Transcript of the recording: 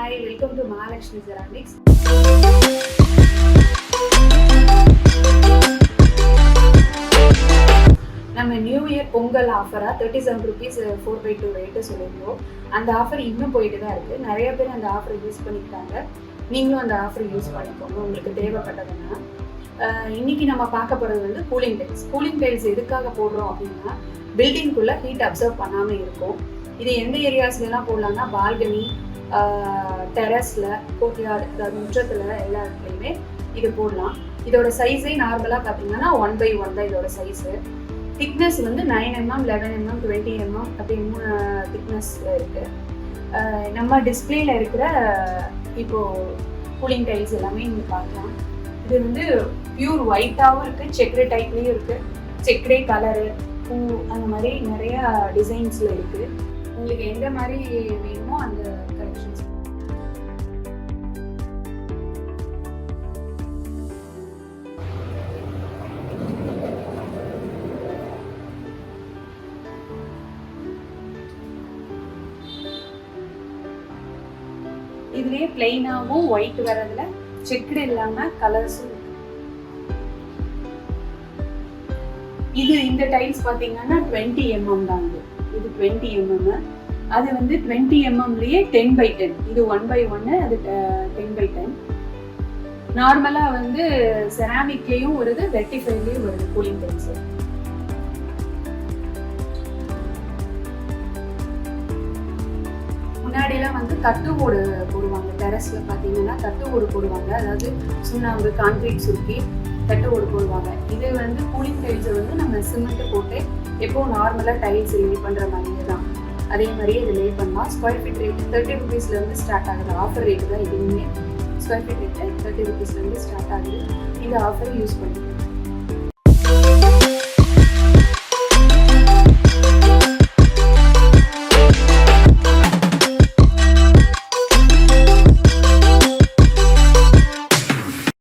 Hi welcome to Mahalakshmi ceramics நம்ம new year Pongal ஆஃபராக thirty seven rupees four by two rate சொல்லியிருந்தோம். அந்த offer இன்னும் போயிட்டு தான் இருக்குது நிறைய பேர் அந்த ஆஃபரை யூஸ் பண்ணிக்கிட்டாங்க. நீங்களும் அந்த ஆஃபர் யூஸ் பண்ணிக்கோங்க. உங்களுக்கு தேவைப்பட்டதுன்னா இன்னைக்கு நம்ம பார்க்க போகிறது வந்து கூலிங் டைல்ஸ் கூலிங் டைல்ஸ் எதுக்காக போடுறோம் அப்படின்னா பில்டிங்குள்ளே ஹீட் அப்சர்வ் பண்ணாமல் இருக்கும். இது எந்த ஏரியாஸ்லாம் போடலாம்னா பால்கனி டெரஸில் கோர்ட்யார்டு அதாவது முற்றத்தில் எல்லா இடத்துலையுமே இது போடலாம். இதோட சைஸே நார்மலாக பார்த்தீங்கன்னா ஒன் பை ஒன் தான் இதோட சைஸு திக்னஸ் வந்து nine MM eleven MM twenty MM அப்படி மூணு திக்னஸ் இருக்குது நம்ம டிஸ்பிளேல இருக்கிற இப்போ கூலிங் டைல்ஸ் எல்லாமே நீங்கள் பார்க்கலாம். இது வந்து பியூர் ஒயிட்டாகவும் இருக்குது செக்ரே டைப்லேயும் இருக்குது செக்ரே கலரு பூ அந்த மாதிரி நிறையா டிசைன்ஸில் இருக்குது உங்களுக்கு எந்த மாதிரி வேணுமோ அந்த கலெக்ஷன்ஸ் இதுலயே பிளெயினாகவும் ஒயிட் வரதுல செக்குடு இல்லாம கலர்ஸும் இது இந்த டைல்ஸ் பாத்தீங்கன்னா டுவெண்ட்டி எம்எம் தான் இது. இது டுவெண்ட்டி எம்எம் அது வந்து டுவெண்ட்டி எம்எம்லேயே டென் பை டென் இது ஒன் பை ஒன்னு அது டென் பை டென் நார்மலா வந்து செராமிக்லயும் வருது ரெட்டிஃபைலையும் வருது கூலிங் டைல்ஸ் முன்னாடிலாம் வந்து தட்டு ஓடு போடுவாங்க. டெரஸ்ல பாத்தீங்கன்னா தட்டு ஓடு போடுவாங்க. அதாவது சுண்ணாம்பு கான்கிரீட் சுருக்கி தட்டு ஓடு போடுவாங்க இதே வந்து கூலிங் டைல்ஸை வந்து நம்ம சிமெண்ட் போட்டு எப்போ நார்மலாக டைல்ஸ் லே பண்ணுற மாதிரியே தான். அதே மாதிரியே இது லே பண்ணலாம். ஸ்கொயர் ஃபீட் ரேட் தேர்ட்டி ருபீஸ்லேருந்து ஸ்டார்ட் ஆகுது. ஆஃபர் ரேட்டு தான் எதுவுமே ஸ்கொயர் ஃபீட் ரேட்டு தேர்ட்டி ருபீஸ்லேருந்து ஸ்டார்ட் ஆகுது. இந்த ஆஃபர் யூஸ் பண்ணிக்கலாம்